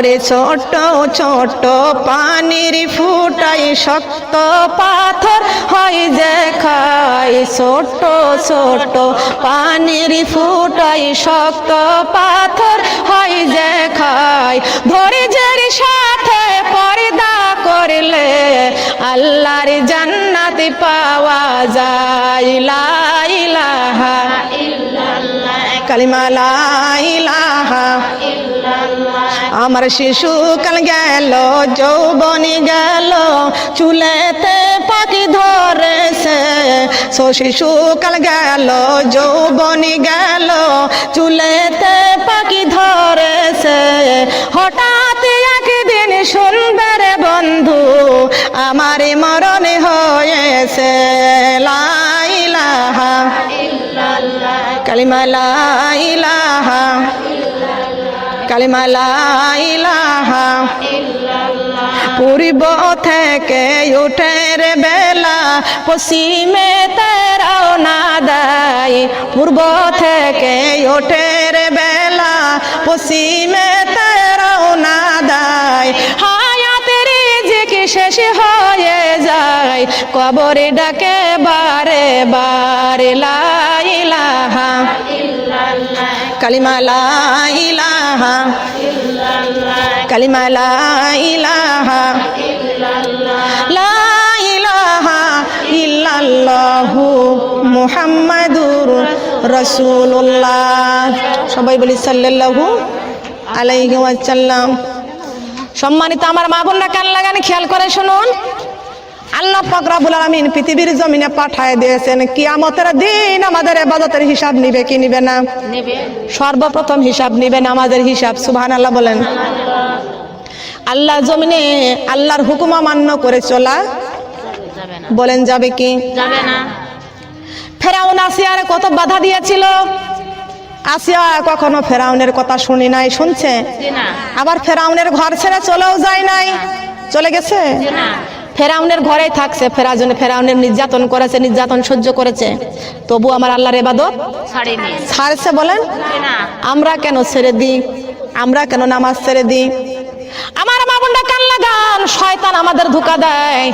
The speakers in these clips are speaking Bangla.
ওরে ছোট ছোট পানির ফুটাই শক্ত পাথর হয় যে খাই ছোট ছোট পানির ফুটাই শক্ত পাথর হয় যে খাই ধৈর্যের সাথে পর্দা করলে আল্লাহর জান্নাত পাওয়া যায়। লা ইলাহা আমার শিশু কাল গেল, যৌবনি গেল, চুলেতে পাখি ধরেছে। সো শিশু কাল গেল, যৌবনি গেল, চুলেতে পাখি ধরেছে। হঠাৎ একদিন শুনবে রে বন্ধু আমার মরণ হয়েছে। কালিমা পূর্ব থেকে উঠের বেলা, পশ্চিমে তেরাও না দেয়। পূর্ব থেকে উঠের বেলা, পশ্চিমে তেরাও না দেয়। হায়াতের রিজিক শেষ হয়ে যায়, কবরে ডাকে বারে বারে, লাইলাহা। কালিমা লাইলাহা। কালিমা লাইলাহা। সবাই বলি আলাইহি ওয়াসাল্লাম। সম্মানিত আমার মা বোনরা, কান লাগান, খেয়াল করে শুনুন। আল্লাহ পাক রব্বুল আলামিন পৃথিবীর জমিনে পাঠায় দিয়েছেন কিয়ামতের দিন আমাদের ইবাদতের হিসাব নিবে কি নিবে না? নেবে। সর্বপ্রথম হিসাব নিবেন আমাদের হিসাব সুবহান আল্লাহ বলেন। আল্লাহ জমিনে আল্লাহর হুকুম অমান্য করে চলা যাবে না। বলেন যাবে কি? যাবে না। ফেরাউন আসিয়ার কত বাধা দিয়েছিল? আসিয়া কখনো ফেরাউনের কথা শুনি নাই শুনছে? জি না। আবার ফেরাউনের ঘর ছেড়ে চলেও যায় নাই। চলে গেছে? জি না। ফেরাউনের ঘরেই থাকছে। ফেরাজনে ফেরাউনের নির্যাতন করেছে নির্যাতন সহ্য করেছে। তবু আমার আল্লাহর এবাদত ছাড়ছে বলেন? না। আমরা কেন ছেড়ে দিই? আমরা কেন নামাজ ছেড়ে দিই? আমার মা বোনরা কান লাগান শয়তান আমাদের ধোকা দেয়।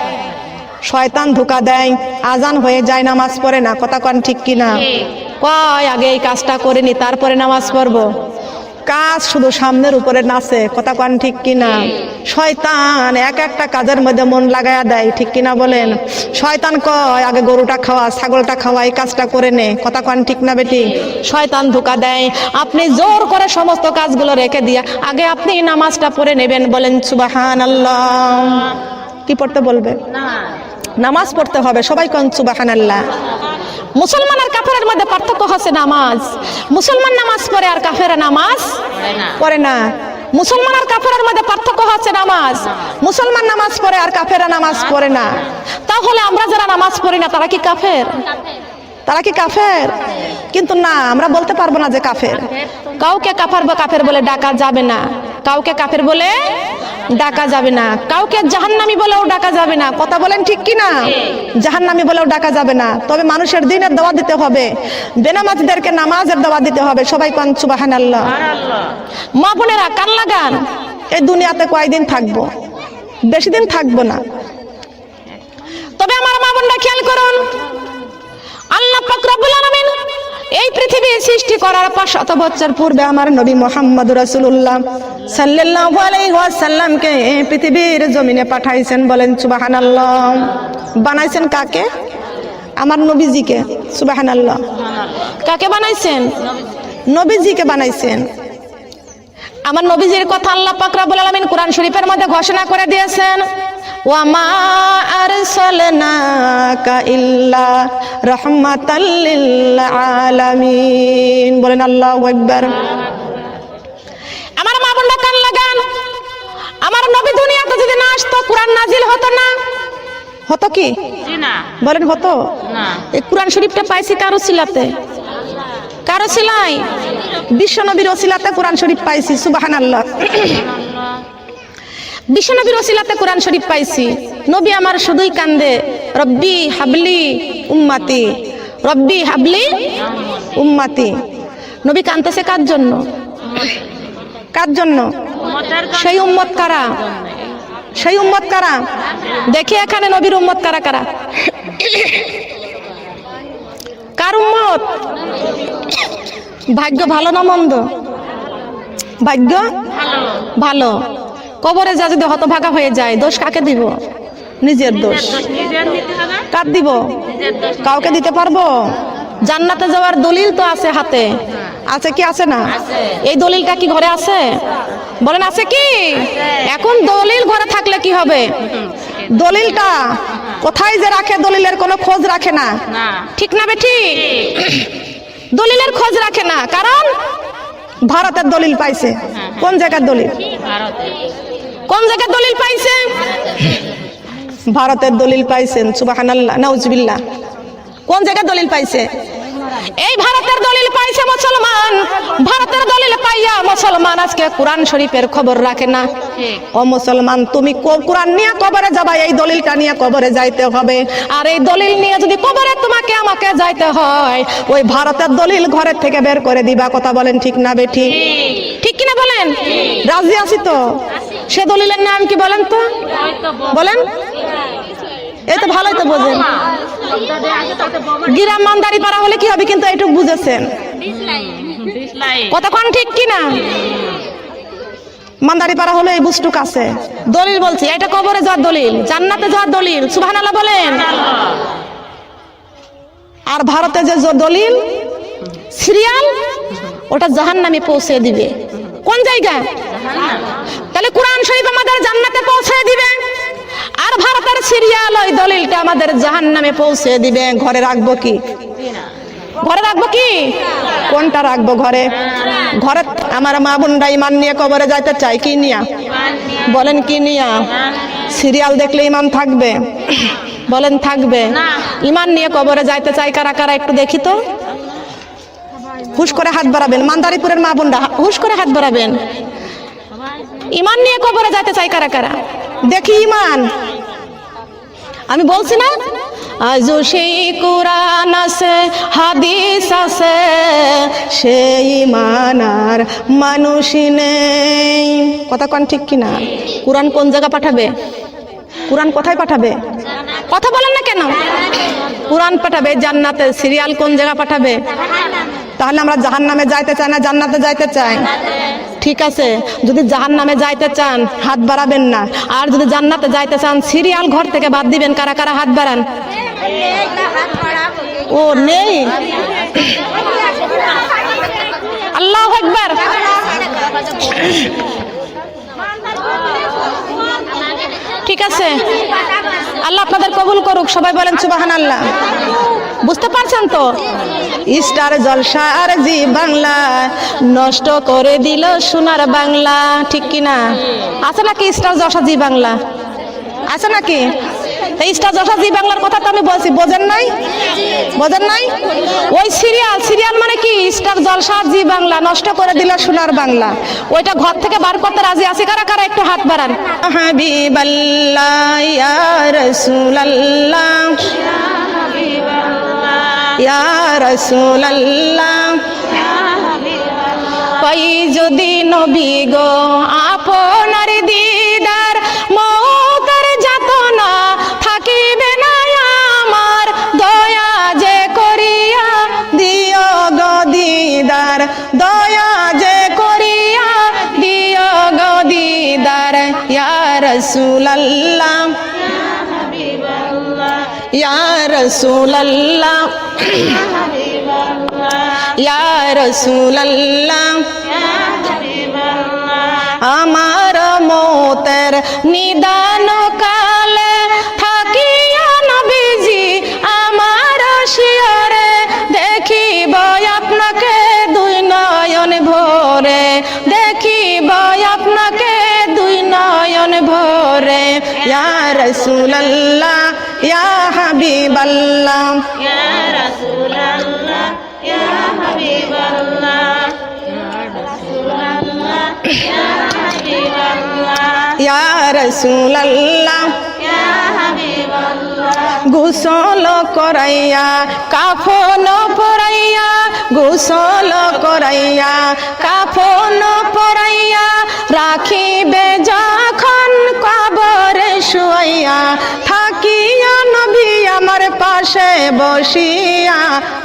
শয়তান ধোকা দেয় আজান হয়ে যায় নামাজ পড়ে না। কথা কন ঠিক কি না ঠিক। কয় আগে এই কাজটা করে নি তারপরে নামাজ পড়ব। কাজ শুধু সামনের উপরে নাচে কথা কন ঠিক কি না শয়তান এক একটা কাজের মধ্যে মন লাগায়া দেয় ঠিক কিনা বলেন? শয়তান কয় আগে গরুটা খাওয়া ছাগলটা খাওয়া এই কাজটা করে নে কথা কন ঠিক না বেটি? শয়তান ধোকা দেয় আপনি জোর করে সমস্ত কাজগুলো রেখে দিয়া আগে আপনি নামাজটা পড়ে নেবেন বলেন সুবাহান আল্লাহ কি পড়তে বলবে? নামাজ পড়তে হবে সবাই কন সুবাহান আল্লাহ মুসলমান আর কাফেরের মধ্যে পার্থক্য হচ্ছে নামাজ। মুসলমান নামাজ পড়ে আর কাফেরা নামাজ পড়ে না। মুসলমান আর কাফেরের মধ্যে পার্থক্য হচ্ছে নামাজ। মুসলমান নামাজ পড়ে আর কাফেরা নামাজ পড়ে না। তাহলে আমরা যারা নামাজ পড়ি না তারা কি কাফের? তারা কি কাফের? কিন্তু না আমরা বলতে পারব না যে কাফের। কাউকে কাফার বা কাফের বলে ডাকা যাবে না। কাউকে কাফের বলে ডাকা যাবে না। কাউকে জাহান্নামি বলেও ডাকা যাবে না। কথা বলেন ঠিক কি না? জাহান্নামি বলেও ডাকা যাবে না। তবে মানুষের দিনের দাওয়া দিতে হবে। বেনামাজিদেরকে নামাজের দাওয়া দিতে হবে। সবাই কান সুবাহান আল্লাহ মা বোনেরা, কান লাগান। এই দুনিয়াতে কয়দিন থাকব? বেশি দিন থাকব না। তবে আমার মা বোনরা খেয়াল করুন, আল্লাহ পাক রব্বুল এই পৃথিবী সৃষ্টি করার পর শত বছর পূর্বে আমার নবী মোহাম্মদ আলাইহি ওয়াসাল্লামকে এই পৃথিবীর জমিনে পাঠাইছেন, বলেন, সুবহানাল্লাহ। বানাইছেন কাকে? আমার নবীজিকে, সুবহানাল্লাহ। কাকে বানাইছেন? নবীজিকে বানাইছেন। আমার নবীজির কথা আল্লাহ পাকরা আলামিন কোরআন শরীফের মধ্যে ঘোষণা করে দিয়েছেন ওয়া মা আরসালনাকা ইল্লা রাহমাতাল লিল আলামিন। বলেন আল্লাহু আকবার। আমার মা বোনরা কান? লাগান আমার নবী দুনিয়াতে যদি না আসতো কোরআন নাজিল হতো না। হতো কি? বলেন হতো? এই কোরআন শরীফটা পাইছি কারও ছিলাতে কারও ছিলাই বিশ্ব নবীর ওসিলাতে কোরআন শরীফ পাইছি সুবাহান আল্লাহ আল্লাহ বিশ্ব নবীর ওসিলাতে কোরআন শরীফ পাইছি। নবী আমার শুধুই কান্দে, রব্বি হাবলি উম্মাতি, রব্বি হাবলি উম্মাতি। নবী কান্দতেছে কার জন্য? কার জন্য? সেই উম্মত কারা? সেই উম্মত কারা? দেখি এখানে নবীর উম্মত কারা কারা। কার উম্মত? ভাগ্য ভালো না মন্দ? ভাগ্য ভালো। কবরে যা যদি হতভাগা হয়ে যায় দোষ কাকে দিব? নিজের দোষ। কার দিব? কাউকে দিতে পারব? জান্নাতে যাওয়ার দলিল তো আছে হাতে। আছে কি আছে না? এই দলিলটা কি ঘরে আছে? বলেন আছে কি? এখন দলিল ঘরে থাকলে কি হবে? দলিলটা কোথায় যে রাখে দলিলের কোনো খোঁজ রাখে না। ঠিক না বেঠি? দলিলের খোঁজ রাখে না। কারণ ভারতের দলিল পাইছে। কোন জায়গার দলিল? কোন জায়গায় দলিল পাইছে? ভারতের দলিল পাইছেন সুবাহানাল্লাহ নাউজবিল্লাহ। কোন জায়গায় দলিল পাইছে? এই ভারতের দলিল পাইছে মুসলমান। ভারতের দলিল পাইয়া মুসলমান আজকে কোরআন শরীফের খবর রাখে না। ও মুসলমান তুমি কোরআন নিয়ে কবরে যাবা এই দলিলটা নিয়ে কবরে যাইতে হবে। আর এই দলিল নিয়ে যদি কবরে তোমাকে আমাকে যাইতে হয় ওই ভারতের দলিল ঘরের থেকে বের করে দিবা কথা বলেন ঠিক না বেঠি? ঠিক কিনা বলেন? রাজি আছি তো? সে দলিলের নাম কি বলেন তো? বলেন। এই তো ভালোই তো বোঝেন গিরাম মানদারি পারা হলে কি হবে কিন্তু এইটুকু বুঝেছেন কতক্ষণ ঠিক কিনা? মান্দারি পাড়া হলো এই বুস্টুক আছে। দলিল বলছি, এটা কবরে যাওয়ার দলিল, জান্নাতে যাওয়ার দলিল, সুবহানাল্লাহ বলেন। আর ভারতে যে দলিল, সিরিয়াল, ওটা জাহান্নামে পৌঁছে দিবে। কোন জায়গায় তাহলে কোরআন শরীফ আমাদের জান্নাতে পৌঁছে দিবে। আর ভারতের সিরিয়াল ওই দলিলটা আমাদের জাহান্নামে পৌঁছে দিবে। ঘরে রাখব কি? ঘরে রাখব কি? কোনটা রাখব ঘরে? ঘরে আমার মা বোনরা ইমান নিয়ে কবরে যাইতে চাই কি নিয়া? বলেন কি নিয়া? সিরিয়াল দেখলে ইমান থাকবে? বলেন থাকবে? ইমান নিয়ে কবরে যাইতে চাই কারা কারা একটু দেখি তো। হুশ করে হাত বাড়াবেন, মান্দারিপুরের মা বোনরা, হুশ করে হাত বাড়াবেন। ইমান নিয়ে কবরে যাইতে চাই কারা কারা? দেখি ইমান আমি বলছি না আজ সেই কোরআন আছে, হাদিস আছে, সেই মানার মানুষই নেই। কথা কন ঠিক কিনা? কোরআন কোন জায়গা পাঠাবে? কোরআন কোথায় পাঠাবে? কথা বলেন না কেন? কোরআন পাঠাবে, জান্নাতে সিরিয়াল কোন জায়গা পাঠাবে? তাহলে আমরা জাহান নামে যাইতে চাই না জান্নাতে যাইতে চাই? ঠিক আছে? যদি জাহান নামে যাইতে চান, হাত বাড়াবেন না। আর যদি জান্নাতে যাইতে চান, সিরিয়াল ঘর থেকে বাদ দিবেন। কারা কারা হাত বাড়ান? ও, নেই? আল্লাহ একবার ঠিক আছে? আল্লাহ আপনাদের কবুল করুক। সবাই বলেন সুবাহান আল্লাহ বুঝতে পারছেন তো? স্টার জলসা আর জি বাংলা নষ্ট করে দিল সোনার বাংলা ঠিক কিনা আছে নাকি স্টার জলসা জি বাংলা আছে নাকি? এই স্টার জলসা জি বাংলার কথা তো আমি বলছি বোঝেন নাই? বোঝেন নাই? ওই সিরিয়াল সিরিয়াল মানে কি? স্টার জলসা জি বাংলা নষ্ট করে দিল সোনার বাংলা। ওইটা ঘর থেকে বার করতে রাজি আছে? কারা কারা একটু হাত বাড়ান। হাবিবাল্লাহ ইয়া রাসূলুল্লাহ। ইয়া রাসূলুল্লাহ। পাই যদি নবী গো, আপনার দিদার মৌতের যাতনা থাকিবে না আমার, দয়া যে করিয়া দিও গো দিদার, দয়া যে করিয়া দিও গো দিদার, ইয়া রাসূলুল্লাহ। ইয়া রাসূলুল্লাহ। ইয়া আমার মৌতের নিদান কালে থাকিয়া নবীজি আমার শিয়রে দেখিব আপনাকে দুই নয়ন ভরে, দেখিব আপনাকে দুই নয়ন ভরে। ইয়া রাসূলুল্লাহ, ইয়া হাবিবাল্লাহ ইয়া রাসূলুল্লাহ গোসল করাইয়া, কাফন পরাইয়া, গোসল করাইয়া, কাফন পরাইয়া, রাখিবে যখন কবরে শুয়াইয়া, থাকিয়া নবী আমার পাশে বসিয়া,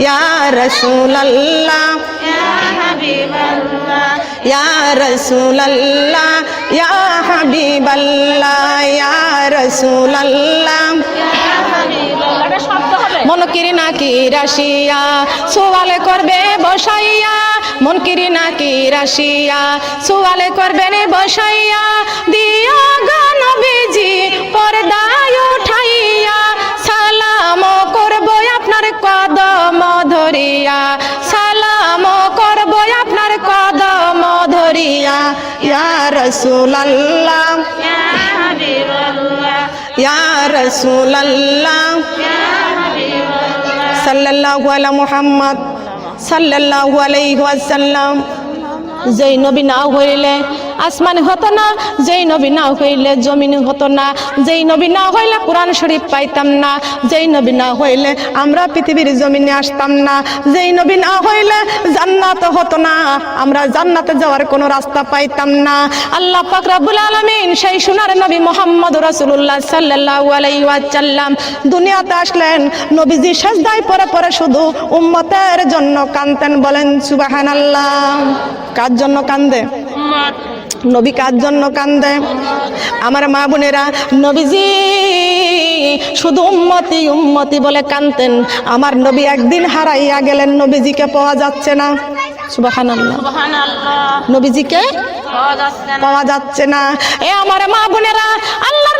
ইয়া রাসূলুল্লাহ ইয়া রাসূলুল্লাহ, ইয়া হাবিবাল্লাহ, ইয়া রাসূলুল্লাহ। মন কিরি নাকি রাশিয়া? সোয়ালে করবে বসাইয়া। মন কিরি নাকি রাশিয়া? সোয়ালে করবেন বসাইয়া। দিয়া গান বেজি পর্দায় উঠাইয়া। সালাম করব আপনার কদম ধরিয়া। সালাম করব আপনার কদম ধরিয়া। ইয়া রাসূলুল্লাহ। ইয়া রাসূলুল্লাহ। সাল্লাল্লাহু আলা মুহাম্মদ সাল্লাল্লাহু আলাইহি ওয়াসাল্লাম। যেই নবী না হইলে আসমান হতো না, যেই নবী না হইলে জমিন হতো না, যেই নবী না হইলে কোরআন শরীফ পাইতাম না, যেই নবী না হইলে আমরা পৃথিবীর জমিনে আসতাম না, যেই নবী না হইলে জান্নাত হতো না, আমরা জান্নাতে যাওয়ার কোনো রাস্তা পাইতাম না। আল্লাহ পাক রব্বুল আলামিন সেই সোনার নবী মোহাম্মদ রাসূলুল্লাহ সাল্লাল্লাহু আলাইহি ওয়াসাল্লাম দুনিয়াতে আসলেন, নবীজি সাজদায় পরে পরে শুধু উম্মতের জন্য কানতেন বলেন সুবহানাল্লাহ। কার জন্য কান্দে? নবী কার জন্য কান্দে? আমার মা বোনেরা নবীজি শুধু উম্মতি উম্মতি বলে কানতেন। আমার নবী একদিন হারাইয়া গেলেন নবীজিকে পাওয়া যাচ্ছে না। নবীজিকে পাওয়া যাচ্ছে না। এ আমার মা বোনেরা আল্লাহর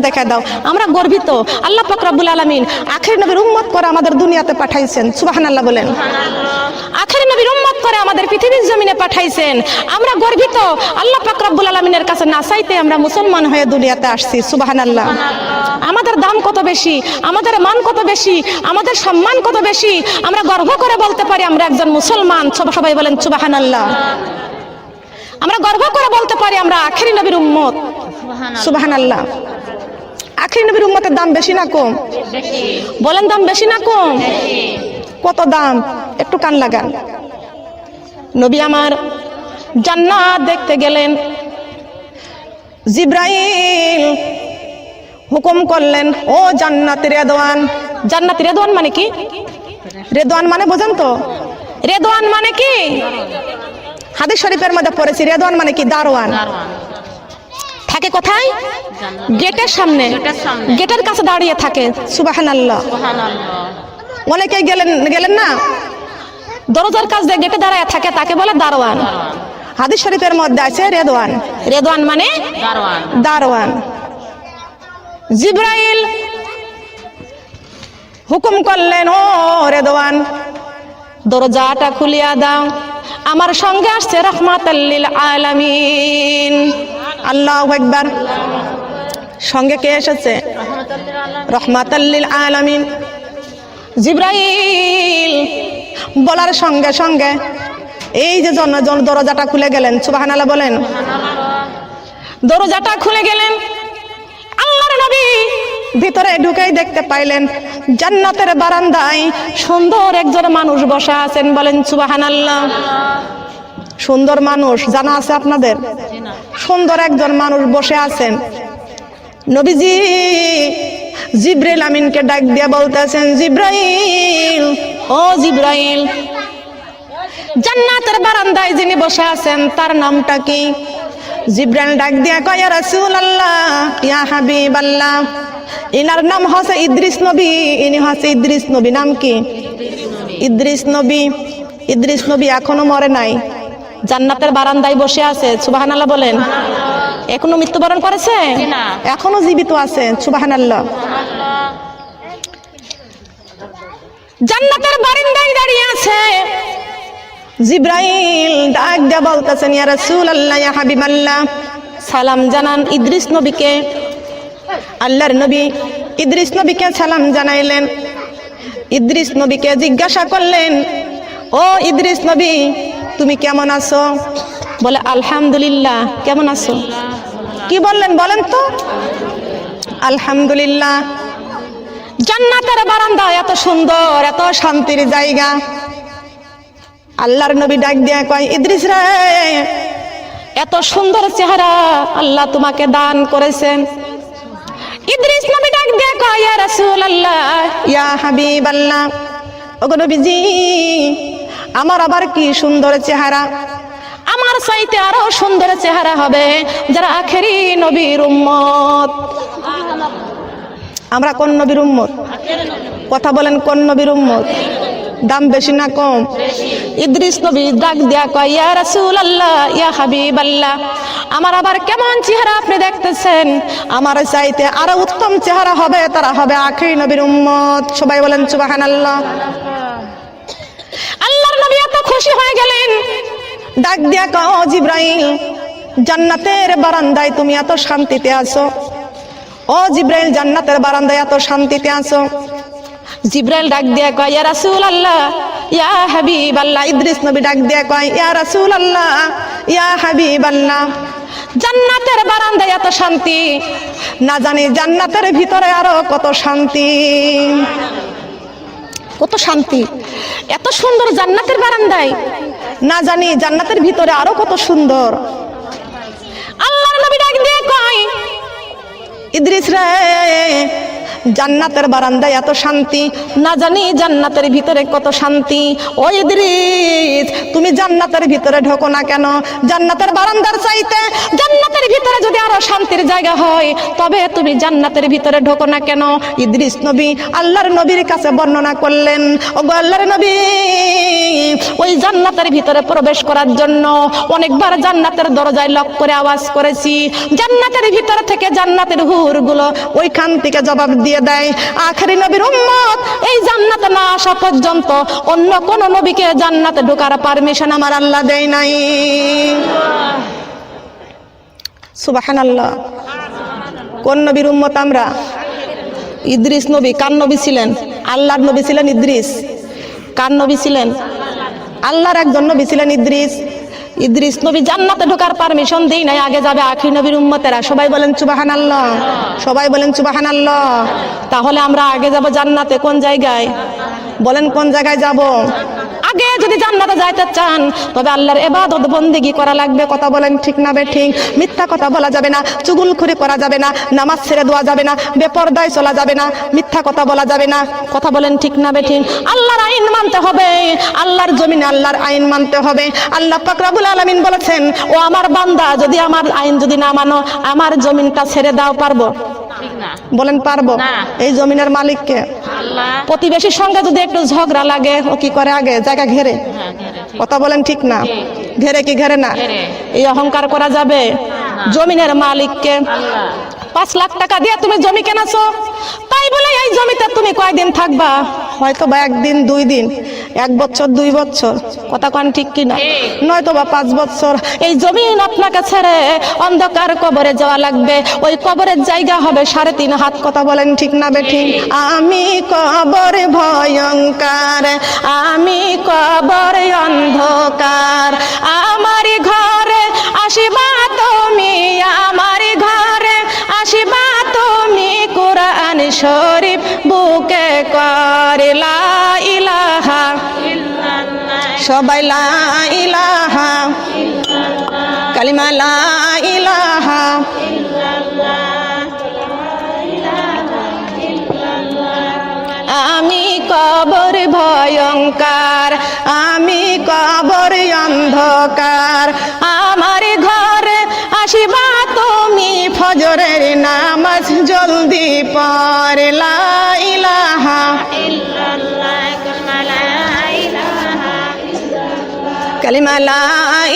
দেখায় দাও। আমরা গর্বিত। আল্লাহ পাক রব্বুল আখের নবীর উম্মত করে আমাদের দুনিয়াতে পাঠাইছেন। সুবাহান আল্লাহ বলেন। আখেরি নবীর উম্মত করে আমাদের পৃথিবীর জমিনে পাঠাইছেন। আমরা গর্বিত। আল্লাহ পাক রব্বুল আলামিনের কাছে না চাইতে আমরা মুসলমান হয়ে দুনিয়াতে আসছি। সুবাহান আল্লাহ আমাদের দাম কত বেশি? আমাদের মান কত বেশি? আমাদের সম্মান কত বেশি? আমরা গর্ব করে বলতে পারি আমরা একজন মুসলমান। সব- সবাই বলেন সুবাহান আল্লাহ আমরা গর্ব করে বলতে পারি আমরা আখেরি নবীর উম্মত। সুবহানাল্লাহ। আখেরি নবীর উম্মতের দাম বেশি না কম? বলেন দাম বেশি না কম? কত দাম? একটু কান লাগান। নবী আমার জান্নাত দেখতে গেলেন। জিব্রাইল হুকুম করলেন, ও জান্নাত রেদওয়ান। জান্নাত রেদওয়ান মানে কি? রেদওয়ান মানে বোঝেন তো। রেদওয়ান মানে কি? হাদিস শরীফের মধ্যে পড়েছি, রেদওয়ান মানে কি? দারোয়ান। থাকে কোথায়? গেটের সামনে। গেটের কাছে দাঁড়িয়ে থাকে। সুবাহানাল্লাহ। অনেকে গেলেন গেলেন না? দরজার কাছ দিয়ে গেটে দাঁড়ায় থাকে তাকে বলে দারোয়ান। হাদিস শরীফের মধ্যে আছে রেদওয়ান। রেদওয়ান মানে দারোয়ান। জিব্রাইল হুকুম করলেন ও রেদওয়ান দরজাটা খুলিয়া দাও। আমার সঙ্গে আসছে রহমাতাল্লিল আলামিন। আল্লাহু একবার সঙ্গে কে এসেছে? রহমাতাল্লিল আলামিন। জিব্রাইল, বলার সঙ্গে সঙ্গে এই যে দরজাটা খুলে গেলেন, সুবহানাল্লাহ বলেন। দরজাটা খুলে গেলেন, আল্লাহর নবী ভিতরে ঢুকেই দেখতে পাইলেন, জান্নাতের বারান্দায় সুন্দর একজন মানুষ বসা আছেন বলেন, সুবহানাল্লাহ। সুন্দর মানুষ জানা আছে আপনাদের? সুন্দর একজন মানুষ বসে আছেন। নবীজি জিব্রাইল আমিনকে ডাক দিয়ে বলতেছেন জিব্রাইল ও জিব্রাইল জান্নাতের বারান্দায় যিনি বসে আছেন তার নামটা কি? জিব্রাইল ডাক দিয়া কয় ইয়া রাসূলুল্লাহ ইয়া হাবিবাল্লাহ ইনার নাম হচ্ছে ইদ্রিস নবী ইনি হচ্ছে ইদ্রিস নবী নাম কি? ইদ্রিস নবী ইদ্রিস নবী এখনও মরে নাই। জান্নাতের বারান্দায় বসে আছে সুবহানাল্লাহ বলেন। এখনও মৃত্যুবরণ করেছে? এখনও জীবিত আছে সুবহানাল্লাহ। জান্নাতের বারান্দায় দাঁড়িয়ে আছে। জিব্রাইল ডাক দিয়ে বলতেছেন ইয়া রাসূলুল্লাহ ইয়া হাবিবাল্লাহ। সালাম জানান ইদ্রিস নবীকে। আল্লাহর নবী ইদ্রিস নবীকে সালাম জানাইলেন। ইদ্রিস নবীকে জিজ্ঞাসা করলেন ও ইদ্রিস নবী তুমি কেমন আছো? বলে, আলহামদুলিল্লাহ, কেমন আছো? কি বললেন বলেন তো? আলহামদুলিল্লাহ, জান্নাতের বারান্দা, এত সুন্দর, এত শান্তির জায়গা। আল্লাহর নবী ডাক দিয়া কয়, ইদ্রিস রে, এত সুন্দর চেহারা আল্লাহ তোমাকে দান করেছেন। ইদ্রিস নবী ডাক দিয়া কয়, ইয়া রাসূলুল্লাহ, ইয়া হাবিবাল্লাহ, ওগো নবীজি আমার আবার কি সুন্দর চেহারা? আমার চাইতে আরও সুন্দর চেহারা হবে যারা আখেরি নবীর উম্মত। আমরা কোন নবীর উম্মত? কথা বলেন কোন নবীর উম্মত? দাম বেশি না কম? ইদ্রিস নবী ডাক দিয়া কয় ইয়া রাসূলুল্লাহ ইয়া হাবিবাল্লাহ আমার আবার কেমন চেহারা আপনি দেখতেছেন? আমার চাইতে আরও উত্তম চেহারা হবে তারা হবে আখেরি নবীর উম্মত। সবাই বলেন সুবহানাল্লাহ। খুশি হয়ে গেলেন। ডাক দিয়া কও, জিব্রাইল, জান্নাতের বারান্দায় তুমি এত শান্তিতে আছো? ও জিব্রাইল, জান্নাতের বারান্দায় এত শান্তিতে আছো? জিব্রাইল ডাক দিয়া কয়, ইয়া রাসূলুল্লাহ, ইয়া হাবিবাল্লাহ। ইদ্রিস নবী ডাক দিয়া কয়, ইয়া রাসূলুল্লাহ, ইয়া হাবিবাল্লাহ। জান্নাতের বারান্দায় এত শান্তি, না জানি জান্নাতের ভিতরে আরও কত শান্তি। কত শান্তি। এত সুন্দর জান্নাতের বারান্দায়। না জানি জান্নাতের ভিতরে আরও কত সুন্দর। আল্লাহর নবী ডাক দিয়ে কয়, ইদ্রিস রে জান্নাতের বারান্দায় এত শান্তি। না জানি জান্নাতের ভিতরে কত শান্তি। ও ইদ্রিস, তুমি জান্নাতের ভিতরে ঢোকো না কেন? জান্নাতের বারান্দার চাইতে জান্নাতের ভিতরে যদি আরও শান্তির জায়গা হয়, তবে তুমি জান্নাতের ভিতরে ঢোকো না কেন? ইদ্রিস নবী আল্লাহর নবীর কাছে বর্ণনা করলেন ও আল্লাহর নবী ওই জান্নাতের ভিতরে প্রবেশ করার জন্য অনেকবার জান্নাতের দরজায় লক করে আওয়াজ করেছি। জান্নাতের ভিতর থেকে জান্নাতের হুরগুলো ওইখান থেকে জবাব দিয়ে দেয়, আখেরি নবীর উম্মত, এই জান্নাতে না আসা পর্যন্ত অন্য কোন নবীকে জান্নাতে ঢোকার পারমিশন আমার আল্লাহ দেয় নাই। সুবহানাল্লাহ। কোন নবীর উম্মত আমরা? ইদ্রিস নবী, কার নবী ছিলেন? আল্লাহর নবী ছিলেন ইদ্রিস। কার নবী ছিলেন? আল্লাহর একজন নবী ছিলেন ইদ্রিস। ইদ্রিস নবী জান্নাতে ঢোকার পারমিশন দেই নাই, আগে যাবে আখি নবীর উম্মতেরা। সবাই বলেন চুবাহান আল্লাহ সবাই বলেন চুবাহান আল্লাহ তাহলে আমরা আগে যাব জান্নাতে কোন জায়গায়? বলেন, কোন জায়গায় যাব? আগে যদি জান্নাতে যাইতে চান তবে আল্লাহর এবাদত বন্দিগি করা লাগবে। কথা বলেন ঠিক না বে ঠিক? মিথ্যা কথা বলা যাবে না চুগুলখুরি করা যাবে না নামাজ ছেড়ে দেওয়া যাবে না বেপরদায় চলা যাবে না মিথ্যা কথা বলা যাবে না। কথা বলেন ঠিক না বে ঠিক? আল্লাহর আইন মানতে হবে আল্লাহর জমিনে আল্লাহর আইন মানতে হবে। আল্লাহ পাক রব্বুল আলামিন বলেছেন ও আমার বান্দা যদি আমার আইন যদি না মানো আমার জমিনটা ছেড়ে দাও পারব? ঠিক না। বলেন পারব? না। এই জমিনের মালিককে? প্রতিবেশীর সঙ্গে যদি একটু ঝগড়া লাগে ও কি করে আগে? জায়গা ঘেরে। হ্যাঁ। কথা বলেন ঠিক না। ঘেরে কি ঘেরে না? এই অহংকার করা যাবে? জমিনের মালিককে। পাঁচ লাখ টাকা দিয়ে তুমি জমি কেনাছো? জমিতে তুমি কয়দিন থাকবা? হয়তো বা একদিন দুই দিন এক বছর দুই বছর। কথা কন ঠিক কিনা? নয়তো বা পাঁচ বছর। এই জমিন আপনাকে ছেড়ে অন্ধকার কবরে যাওয়া লাগবে। ওই কবরের জায়গা হবে সাড়ে তিন হাত। কথা বলেন ঠিক না বেঠিক আমি কবর ভয়ঙ্কার আমি কবর অন্ধকার। আমার ঘরে আসিবা তুমি আমার ঘরে আসিবা কোরআন শরীফ বুকে করে ইলাহা সবাই ইলাহা কালিমা লা ইলাহা আমি কবর ভয়ঙ্কার, আমি কবর অন্ধকার, আমার ঘরে আসিবা তুমি ফজরের নামাজ জলদি পরে লা ইলাহা কালিমা লা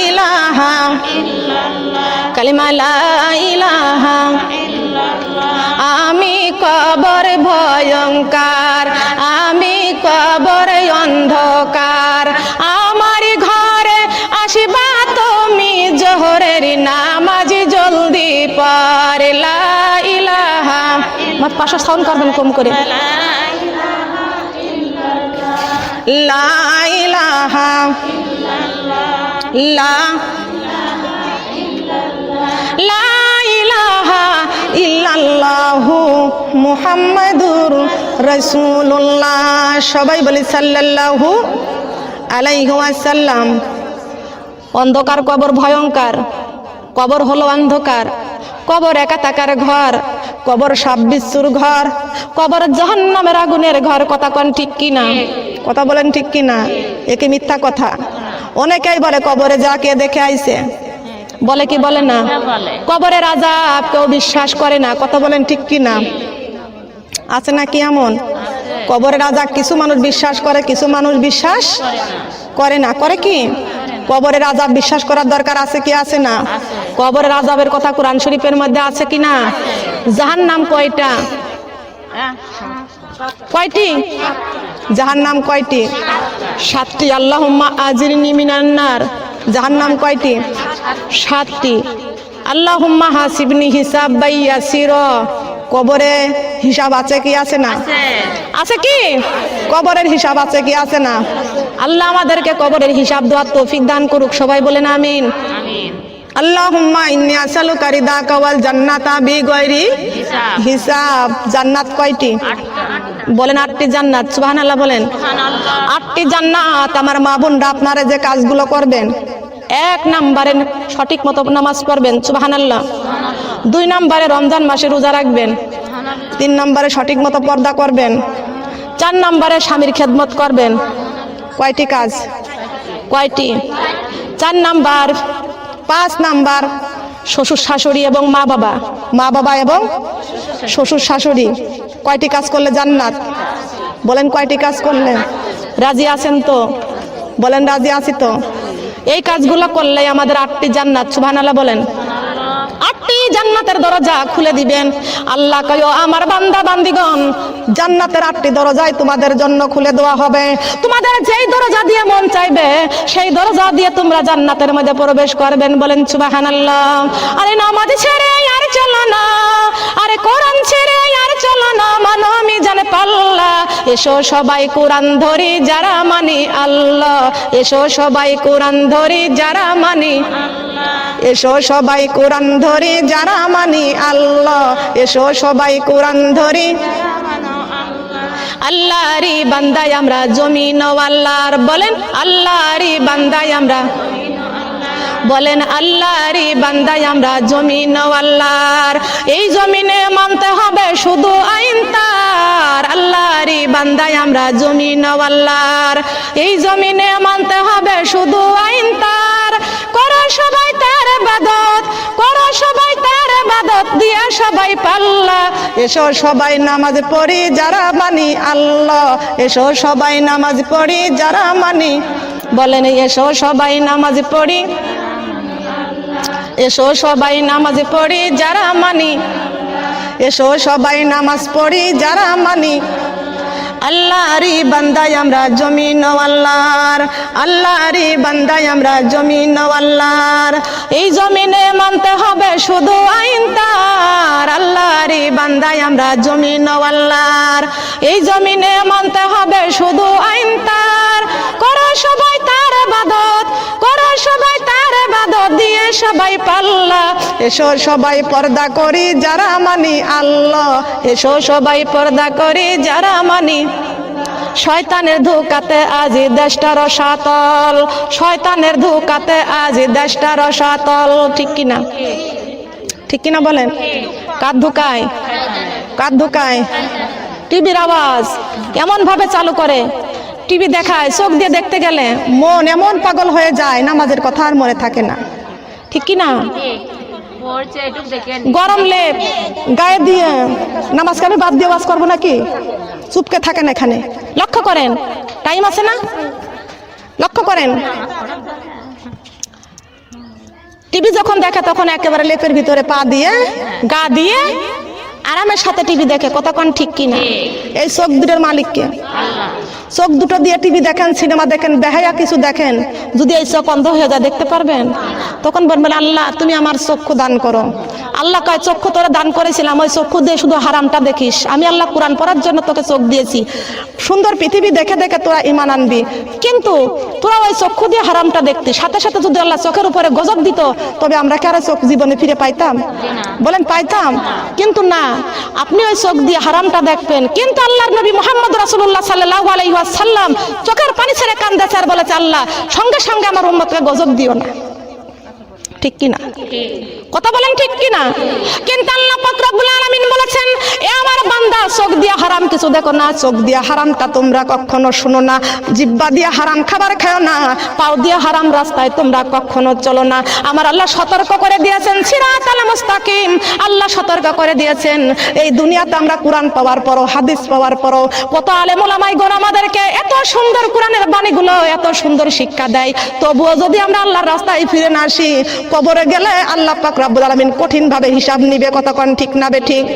ইলাহা কালিমা ইলাহা আমি কবর ভয়ঙ্কার, আমি কবর অন্ধকার। আমার পাশে সাউন্ড করবেন কম করে। লা ইলাহা লা লা ইলাহা ইল্লাল্লাহু মুহাম্মাদুর রাসূলুল্লাহ। সবাই বলি সাল্লাল্লাহু আলাইহি ওয়াসাল্লাম। অন্ধকার কবর ভয়ঙ্কর। কবর হলো অন্ধকার। কবর একা তাকার ঘর। কবর সাপ বিচ্ছুর ঘর। কবর জাহান্নামের আগুনের ঘর কথা কন ঠিক কি না কথা বলেন ঠিক কি না একে মিথ্যা কথা? অনেকেই বলে কবরে যা কে দেখে আইছে। বলে কি বলে না? বলে। কবরের আজাব কেউ বিশ্বাস করে না। কথা বলেন ঠিক কি না আছে না কি এমন? কবরের আজাব কিছু মানুষ বিশ্বাস করে কিছু মানুষ বিশ্বাস করে না। করে কি? কবরের আজাব বিশ্বাস করার দরকার আছে কি আছে না? কবরের আজাবের কথা কোরআন শরীফের মধ্যে আছে কি না? জাহান নাম কয়টা? কয়টি? জাহান নাম কয়টি? সাতটি। আল্লাহ আজির নিমিনান্নার জাহান নাম কয়টি? সাতটি। আল্লাহুম্মা হাসিবনি হিসাব বাইয়াসির কবরে হিসাব আছে কি আছে না? আছে। কি? কবরের হিসাব আছে কি আছে না? আল্লাহ আমাদেরকে কবরের হিসাব দেওয়ার তৌফিক দান করুক সবাই বলেন আমিন। আমিন। আল্লাহুম্মা ইন্নী আসালুকা রিদাকা ওয়াল জান্নাতা বিগয়রি হিসাব। হিসাব। জান্নাত কয়টি? বলেন আটটি জান্নাত সুবহানাল্লাহ বলেন। আটটি জান্নাত আমার মা বোনরা আপনারা যে কাজগুলো করবেন এক নাম্বারে সঠিক মতো নামাজ পড়বেন, সুবহানাল্লাহ। দুই নাম্বারে রমজান মাসে রোজা রাখবেন। তিন নাম্বারে সঠিক মতো পর্দা করবেন। চার নাম্বারে স্বামীর খেদমত করবেন। কয়টি কাজ? কয়টি? চার নাম্বার, পাঁচ নাম্বার, শ্বশুর শাশুড়ি এবং মা বাবা। মা বাবা এবং শ্বশুর শাশুড়ি। কয়টি কাজ করলে জান্নাত? বলেন কয়টি কাজ করলে? রাজি আছেন তো? বলেন রাজি আছি তো? এই কাজগুলো করলে আমাদের আটটি জান্নাত, সুবহানাল্লাহ বলেন। আটটি জান্নাতের দরজা খুলে দিবেন। আল্লাহ কয় আমার বান্দা, বান্দিগণ, জান্নাতের আটটি দরজাই তোমাদের জন্য খুলে দেওয়া হবে। তোমাদের যেই দরজা দিয়ে মন চাইবে, সেই দরজা দিয়ে তোমরা জান্নাতের মধ্যে প্রবেশ করবেন বলেন সুবাহান আল্লাহ আরে নামাজ ছেড়ে আর চলো না। আরে কোরআন ছেড়ে পাল্লা। এসো সবাই কোরআন ধরি, যারা মানি আল্লাহ। এসো সবাই কোরআন ধরি, যারা মানি এসো সবাই কোরআন ধরি, যারা মানি আল্লাহ। এসো সবাই কোরআন ধরি আল্লাহরি বান্দায় আমরা জমিন আল্লাহর বলেন, আল্লাহরি বান্দায় আমরা বলেন, আল্লাহরি বান্দায় আমরা জমিন আল্লাহর। এই জমিনে মানতে হবে শুধু আইন তার। আল্লাহরি বান্দায় আমরা জমিন আল্লাহর। এই জমিনে মানতে হবে শুধু আইন তার। করো সবাই তার বাদত করো সবাই তার বাদত দিয়া সবাই পাল্লা। এসো সবাই নামাজ পড়ি যারা মানি আল্লাহ। এসো সবাই নামাজ পড়ি যারা মানি। বলেন, এসো সবাই নামাজ পড়ি এসো সবাই নামাজ পড়ি, যারা মানি। এসো সবাই নামাজ পড়ি, যারা মানি। আল্লাহরি বান্দাই আমরা জমিন আল্লাহর। আল্লাহরি বান্দাই আমরা জমিন আল্লাহর। এই জমিনে মানতে হবে শুধু আইন তার। আল্লাহরি বান্দাই আমরা জমিন আল্লাহর। এই জমিনে মানতে হবে শুধু আইন তার। করো সবাই তার বাদত করো সবাই তার বাদত দিয়ে সবাই পাল্লা। এসো সবাই পর্দা করি যারা মানি আল্লাহ। এসো সবাই পর্দা করি যারা মানি। শয়তানের ধোকাতে আজি দেশটা রসাতল শয়তানের ধোকাতে আজি দেশটা রসাতল ঠিক কিনা ঠিক কিনা বলেন? কার ধোকায়? কার ধোকায়? টিভির আওয়াজ। কেমন ভাবে চালু করে? টিভি দেখায়, চোখ দিয়ে দেখতে গেলে মন এমন পাগল হয়ে যায়, নামাজের কথা আর মনে থাকে না। ঠিক কি না? গরম লেপ, গায়ে দিয়ে নামাজকে আমি বাদ দিয়ে বাস করব নাকি? চুপকে থাকেন এখানে। লক্ষ্য করেন, টাইম আছে না? লক্ষ্য করেন। টিভি যখন দেখে তখন একেবারে লেপের ভিতরে পা দিয়ে, গা দিয়ে আরামের সাথে টিভি দেখে কতক্ষণ ঠিক কিনা? এই চোখ দুটোর মালিককে। চোখ দুটো দিয়ে টিভি দেখেন সিনেমা দেখেন বেহায়া কিছু দেখেন যদি এই চোখ অন্ধ হয়ে যায় দেখতে পারবেন? তখন বলবেন আল্লাহ তুমি আমার চক্ষু দান করো। আল্লাহ কয় চক্ষু তোরা দান করেছিলাম ওই চক্ষু দিয়ে শুধু হারামটা দেখিস। আমি আল্লাহ কোরআন পড়ার জন্য তোকে চোখ দিয়েছি। সুন্দর পৃথিবী দেখে দেখে তোরা ইমান আনবি। কিন্তু তোরা ওই চক্ষু দিয়ে হারামটা দেখতি সাথে সাথে যদি আল্লাহ চোখের উপরে গজব দিত তবে আমরা কি আর চোখ জীবনে ফিরে পাইতাম। বলেন পাইতাম। কিন্তু না আপনি ওই চোখ দিয়ে হারামটা দেখবেন। কিন্তু আল্লাহর নবী মোহাম্মদ রাসুল্লাহ সাল্লাহ ওয়াসাল্লাম চোখের পানি ছেড়ে কান্দেছে আর বলেছে, আল্লাহ, সঙ্গে সঙ্গে আমার উম্মতকে গজব দিও না। ঠিক কি না কথা বলেন ঠিক কি না কিন্তু আল্লাহ পাক রব্বুল আলামিন বলেছেন, এ আমার বান্দা, চোখ দিয়ে হারাম কিছু দেখো না, চোখ দিয়ে হারামটা তোমরা কখনো শুনো না, জিব্বা দিয়ে হারাম খাবার খাও না, পাও দিয়ে হারাম রাস্তায় তোমরা কখনো চলো না। আমার আল্লাহ সতর্ক করে দিয়েছেন, সিরাতাল মুস্তাকিম। আল্লাহ সতর্ক করে দিয়েছেন, এই দুনিয়াতে আমরা কোরআন পাওয়ার পরও, হাদিস পাওয়ার পরও, কত আলেম ওলামাই গণ আমাদেরকে এত সুন্দর কোরআনের বাণীগুলো, এত সুন্দর শিক্ষা দেয়। তবুও যদি আমরা আল্লাহর রাস্তায় ফিরে না আসি কবরে গেলে আল্লাহ পাক রাব্বুল আলামিন কঠিন ভাবে হিসাব নিবে কতক্ষণ ঠিক না বে ঠিক?